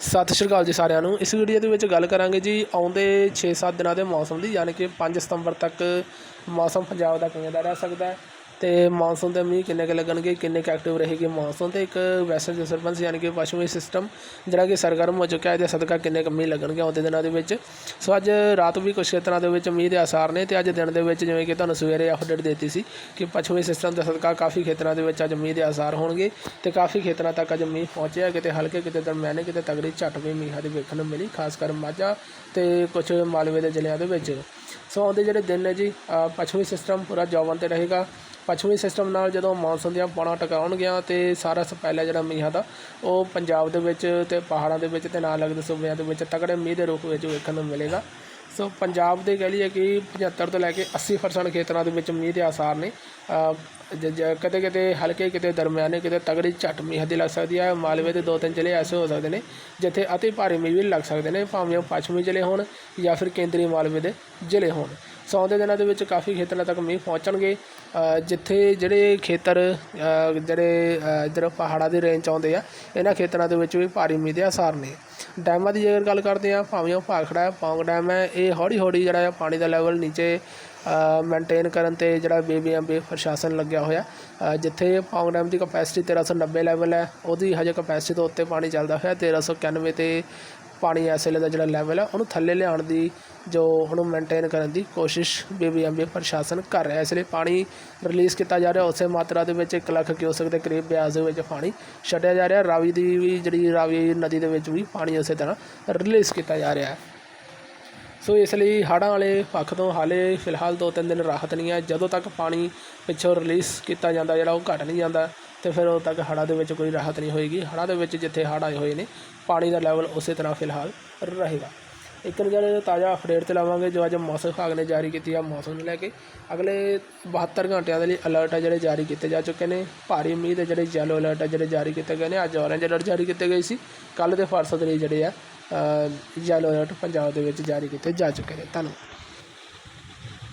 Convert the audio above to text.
ਸਤਿ ਸ਼੍ਰੀ ਅਕਾਲ ਜੀ ਸਾਰਿਆਂ ਨੂੰ। ਇਸ ਵੀਡੀਓ ਦੇ ਵਿੱਚ ਗੱਲ ਕਰਾਂਗੇ ਜੀ ਆਉਂਦੇ 6-7 ਦਿਨਾਂ ਦੇ ਮੌਸਮ ਦੀ, ਯਾਨੀ ਕਿ 5 ਸਤੰਬਰ ਤੱਕ ਮੌਸਮ ਪੰਜਾਬ ਦਾ ਕਿਵੇਂ ਦਾ ਰਹਿ ਸਕਦਾ ਹੈ। ਤੇ ਮੌਨਸੂਨ ਦੇ ਮੀਂਹ ਕਿੰਨੇ ਕੁ ਲੱਗਣਗੇ, ਕਿੰਨੇ ਕੁ ਐਕਟਿਵ ਰਹੇਗੀ ਮੌਨਸੂਨ ਤੇ ਇੱਕ ਵੈਸਟਰਨ ਡਿਸਟਰਬੈਂਸ ਯਾਨੀ ਕਿ ਪੱਛਮੀ ਸਿਸਟਮ ਜਿਹੜਾ ਕਿ ਸਰਗਰਮ ਹੋ ਚੁੱਕਿਆ ਹੈ ਇਹਦੇ ਸਦਕਾ ਕਿੰਨੇ ਕੁ ਮੀਂਹ ਲੱਗਣਗੇ ਆਉਂਦੇ ਦਿਨਾਂ ਦੇ ਵਿੱਚ। ਸੋ ਅੱਜ ਰਾਤ ਵੀ ਕੁਝ ਖੇਤਰਾਂ ਦੇ ਵਿੱਚ ਮੀਂਹ ਦੇ ਆਸਾਰ ਨੇ ਤੇ ਅੱਜ ਦਿਨ ਦੇ ਵਿੱਚ ਜਿਵੇਂ ਕਿ ਤੁਹਾਨੂੰ ਸਵੇਰੇ ਅਪਡੇਟ ਦਿੱਤੀ ਸੀ ਕਿ ਪੱਛਮੀ ਸਿਸਟਮ ਦੇ ਸਦਕਾ ਕਾਫੀ ਖੇਤਰਾਂ ਦੇ ਵਿੱਚ ਅੱਜ ਮੀਂਹ ਦੇ ਆਸਾਰ ਹੋਣਗੇ ਤੇ ਕਾਫੀ ਖੇਤਰਾਂ ਤੱਕ ਅੱਜ ਮੀਂਹ ਪਹੁੰਚਿਆ ਕਿਤੇ ਹਲਕੇ ਕਿਤੇ ਦਰਮਿਆਨੇ ਕਿਤੇ ਤਗੜੀ ਝੱਟ ਵੀ ਮੀਂਹ ਦੀ ਵੇਖਣ ਨੂੰ ਮਿਲੀ, ਖਾਸ ਕਰ ਮਾਝਾ ਤੇ ਕੁਝ ਮਾਲਵੇ ਦੇ ਜ਼ਿਲ੍ਹਿਆਂ ਦੇ ਵਿੱਚ। ਸੋ ਆਉਂਦੇ ਜਿਹੜੇ ਦਿਨ ਨੇ ਜੀ ਪੱਛਮੀ ਸਿਸਟਮ ਪੂਰਾ ਜੌਵਨ ਤੇ ਰਹੇਗਾ। ਪੱਛਮੀ ਸਿਸਟਮ ਨਾਲ ਜਦੋਂ ਮੌਨਸੂਨ ਦੀਆਂ ਪੌਣਾ ਟਿਕਾਉਣਗੀਆਂ ਤੇ ਸਾਰਾ ਸਪੈਲਾ ਜਿਹੜਾ ਮੀਂਹਾਂ ਦਾ, ਉਹ ਪੰਜਾਬ ਦੇ ਵਿੱਚ ਤੇ ਪਹਾੜਾਂ ਦੇ ਵਿੱਚ ਤੇ ਨਾਲ ਲੱਗਦੇ ਸੂਬਿਆਂ ਦੇ ਵਿੱਚ ਤਕੜੇ ਮੀਂਹ ਦੇ ਰੂਪ ਵਿੱਚ ਵੇਖਣ ਨੂੰ ਮਿਲੇਗਾ। ਸੋ ਪੰਜਾਬ ਦੇ ਕਹਿ ਲਈਏ ਕਿ 75 ਤੋਂ ਲੈ ਕੇ 80% ਖੇਤਰਾਂ ਦੇ ਵਿੱਚ ਮੀਂਹ ਦੇ ਆਸਾਰ ਨੇ। ਕਿਤੇ ਕਿਤੇ ਹਲਕੇ, ਕਿਤੇ ਦਰਮਿਆਨੇ, ਕਿਤੇ ਤਗੜੀ ਝੱਟ ਮੀਂਹ ਦੀ ਲੱਗ ਸਕਦੀ ਹੈ। ਮਾਲਵੇ ਦੇ ਦੋ ਤਿੰਨ ਜ਼ਿਲ੍ਹੇ ਐਸੇ ਹੋ ਸਕਦੇ ਨੇ ਜਿੱਥੇ ਅਤੀ ਭਾਰੀ ਮੀਂਹ ਵੀ ਲੱਗ ਸਕਦੇ ਨੇ, ਭਾਵੇਂ ਉਹ ਪੱਛਮੀ ਜ਼ਿਲ੍ਹੇ ਹੋਣ ਜਾਂ ਫਿਰ ਕੇਂਦਰੀ ਮਾਲਵੇ ਦੇ ਜ਼ਿਲ੍ਹੇ ਹੋਣ। ਸੋ ਆਉਂਦੇ ਦਿਨਾਂ ਦੇ ਵਿੱਚ ਕਾਫੀ ਖੇਤਰਾਂ ਤੱਕ ਮੀਂਹ ਪਹੁੰਚਣਗੇ। ਜਿੱਥੇ ਜਿਹੜੇ ਖੇਤਰ ਜਿਹੜੇ ਅ, ਪਹਾੜਾਂ ਦੀ ਰੇਂਜ 'ਚ ਆਉਂਦੇ ਆ ਇਹਨਾਂ ਖੇਤਰਾਂ ਦੇ ਵਿੱਚ ਵੀ ਭਾਰੀ ਮੀਂਹ ਦੇ ਆਸਾਰ ਨੇ। ਡੈਮਾਂ ਦੀ ਜੇਕਰ ਗੱਲ ਕਰਦੇ ਆ ਭਾਵੇਂ ਉਹ ਭਾਖੜਾ ਹੈ ਪੌਂਗ ਡੈਮ ਹੈ ਇਹ ਹੌਲੀ ਹੌਲੀ ਜਿਹੜਾ ਹੈ ਪਾਣੀ ਦਾ ਲੈਵਲ ਨੀਚੇ ਮੇਨਟੇਨ ਕਰਨ ਤੇ ਜਿਹੜਾ ਬੀਬੀਐਮਬੀ ਪ੍ਰਸ਼ਾਸਨ ਲੱਗਿਆ ਹੋਇਆ। ਜਿੱਥੇ ਪੌਂਗ ਡੈਮ ਦੀ ਕਪੈਸਿਟੀ 1390 ਲੈਵਲ ਹੈ ਉਹਦੀ ਹਜੇ ਕਪੈਸਿਟੀ ਤੋਂ ਉੱਤੇ ਪਾਣੀ ਚੱਲਦਾ ਹੋਇਆ 1391 ਤੇ ਪਾਣੀ ਇਸ ਵੇਲੇ ਦਾ ਜਿਹੜਾ ਲੈਵਲ ਹੈ ਉਹਨੂੰ ਥੱਲੇ ਲਿਆਉਣ ਦੀ ਜੋ ਉਹਨੂੰ ਮੇਨਟੇਨ ਕਰਨ ਦੀ ਕੋਸ਼ਿਸ਼ ਬੀਬੀਐਮਬੀ ਪ੍ਰਸ਼ਾਸਨ ਕਰ ਰਿਹਾ। ਇਸ ਲਈ ਪਾਣੀ ਰਿਲੀਜ਼ ਕੀਤਾ ਜਾ ਰਿਹਾ, ਉਸੇ ਮਾਤਰਾ ਦੇ ਵਿੱਚ 1 ਲੱਖ ਕਿਊਸਕ ਦੇ ਕਰੀਬ ਬਿਆਸ ਦੇ ਵਿੱਚ ਪਾਣੀ ਛੱਡਿਆ ਜਾ ਰਿਹਾ। ਰਾਵੀ ਦੀ ਵੀ ਜਿਹੜੀ ਰਾਵੀ ਨਦੀ ਦੇ ਵਿੱਚ ਵੀ ਪਾਣੀ ਉਸੇ ਤਰ੍ਹਾਂ ਰਿਲੀਜ਼ ਕੀਤਾ ਜਾ ਰਿਹਾ ਹੈ। ਸੋ ਇਸ ਲਈ ਹੜ੍ਹਾਂ ਵਾਲੇ ਪੱਖ ਤੋਂ ਹਾਲੇ ਫਿਲਹਾਲ ਦੋ ਤਿੰਨ ਦਿਨ ਰਾਹਤ ਨਹੀਂ ਹੈ। ਜਦੋਂ ਤੱਕ ਪਾਣੀ ਪਿੱਛੋਂ ਰਿਲੀਜ਼ ਕੀਤਾ ਜਾਂਦਾ ਜਿਹੜਾ ਉਹ ਘਟ ਨਹੀਂ ਜਾਂਦਾ, ਤੇ ਫਿਰ ਉਦੋਂ ਤੱਕ ਹੜ੍ਹਾਂ ਦੇ ਵਿੱਚ ਕੋਈ ਰਾਹਤ ਨਹੀਂ ਹੋਏਗੀ। ਹੜ੍ਹਾਂ ਦੇ ਵਿੱਚ ਜਿੱਥੇ ਹੜ੍ਹ ਆਏ ਹੋਏ ਨੇ, ਪਾਣੀ ਦਾ ਲੈਵਲ ਉਸੇ ਤਰ੍ਹਾਂ ਫਿਲਹਾਲ ਰਹੇਗਾ। ਇੱਕ ਨਜ਼ਰ ਤਾਜ਼ਾ ਅਪਡੇਟ ਤੇ ਲਾਵਾਂਗੇ ਜੋ ਅੱਜ ਮੌਸਮ ਵਿਭਾਗ ਨੇ ਜਾਰੀ ਕੀਤੀ ਆ ਮੌਸਮ ਨੂੰ ਲੈ ਕੇ। ਅਗਲੇ 72 ਘੰਟਿਆਂ ਦੇ ਲਈ ਅਲਰਟ ਆ ਜਿਹੜੇ ਜਾਰੀ ਕੀਤੇ ਜਾ ਚੁੱਕੇ ਨੇ। ਭਾਰੀ ਮੀਂਹ ਦੇ ਜਿਹੜੇ ਯੈਲੋ ਅਲਰਟ ਆ ਜਿਹੜੇ ਜਾਰੀ ਕੀਤੇ ਗਏ ਨੇ। ਅੱਜ ਔਰੇਂਜ ਅਲਰਟ ਜਾਰੀ ਕੀਤੇ ਗਏ ਸੀ। ਕੱਲ ਦੇ ਫਰਸਤ ਦੇ ਲਈ ਜਿਹੜੇ ਆ ਯੈਲੋ ਅਲਰਟ ਪੰਜਾਬ ਦੇ ਵਿੱਚ ਜਾਰੀ ਕੀਤੇ ਜਾ ਚੁੱਕੇ ਨੇ। ਧੰਨਵਾਦ।